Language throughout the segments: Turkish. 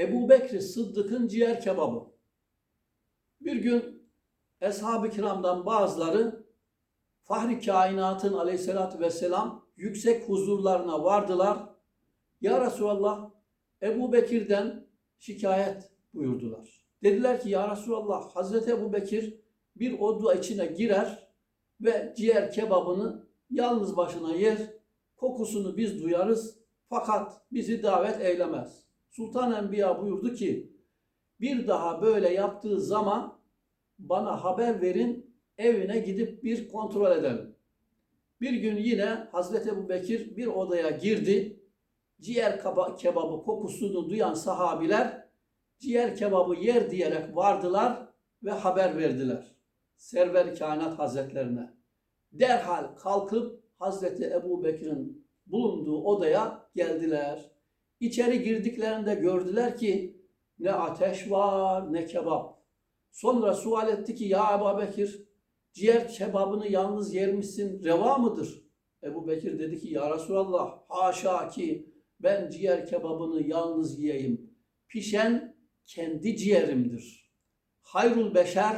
Ebu Bekir Sıddık'ın ciğer kebabı. Bir gün Eshab-ı kiramdan bazıları Fahri kainatın aleyhissalatü vesselam yüksek huzurlarına vardılar. Ya Resulallah Ebu Bekir'den şikayet buyurdular. Dediler ki ya Resulallah Hazreti Ebu Bekir bir oda içine girer ve ciğer kebabını yalnız başına yer. Kokusunu biz duyarız fakat bizi davet eylemez. Sultan Enbiya buyurdu ki bir daha böyle yaptığı zaman bana haber verin evine gidip bir kontrol edelim. Bir gün yine Hazreti Ebu Bekir bir odaya girdi. Ciğer kebabı kokusunu duyan sahabiler ciğer kebabı yer diyerek vardılar ve haber verdiler. Server Kainat Hazretlerine. Derhal kalkıp Hazreti Ebu Bekir'in bulunduğu odaya geldiler. İçeri girdiklerinde gördüler ki ne ateş var ne kebap. Sonra sual etti ki ya Ebu Bekir ciğer kebabını yalnız yer misin reva mıdır? Ebu Bekir dedi ki ya Resulallah haşa ki ben ciğer kebabını yalnız yiyeyim. Pişen kendi ciğerimdir. Hayrul beşer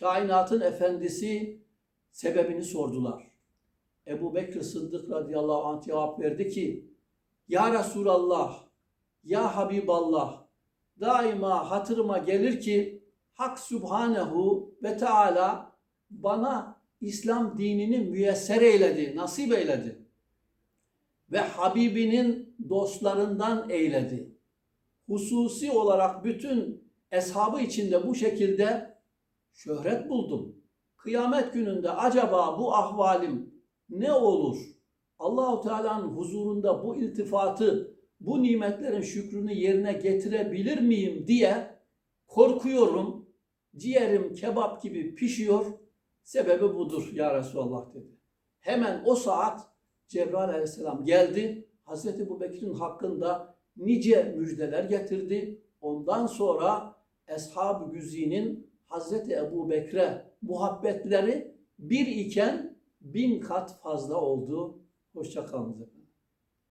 kainatın efendisi sebebini sordular. Ebu Bekir Sıddık radıyallahu anh cevap verdi ki Ya Resulallah, Ya Habiballah daima hatırıma gelir ki Hak Sübhanehu ve Teala bana İslam dinini müyesser eyledi, nasip eyledi. Ve Habibinin dostlarından eyledi. Hususi olarak bütün eshabı içinde bu şekilde şöhret buldum. Kıyamet gününde acaba bu ahvalim ne olur? Allahu Teala'nın huzurunda bu iltifatı, bu nimetlerin şükrünü yerine getirebilir miyim diye korkuyorum. Ciğerim kebap gibi pişiyor. Sebebi budur ya Resulallah dedi. Hemen o saat Cebrail aleyhisselam geldi. Hazreti Ebu Bekir'in hakkında nice müjdeler getirdi. Ondan sonra Eshab-ı Güzi'nin Hazreti Ebu Bekir'e muhabbetleri bir iken bin kat fazla oldu. Hoşça kalınız efendim.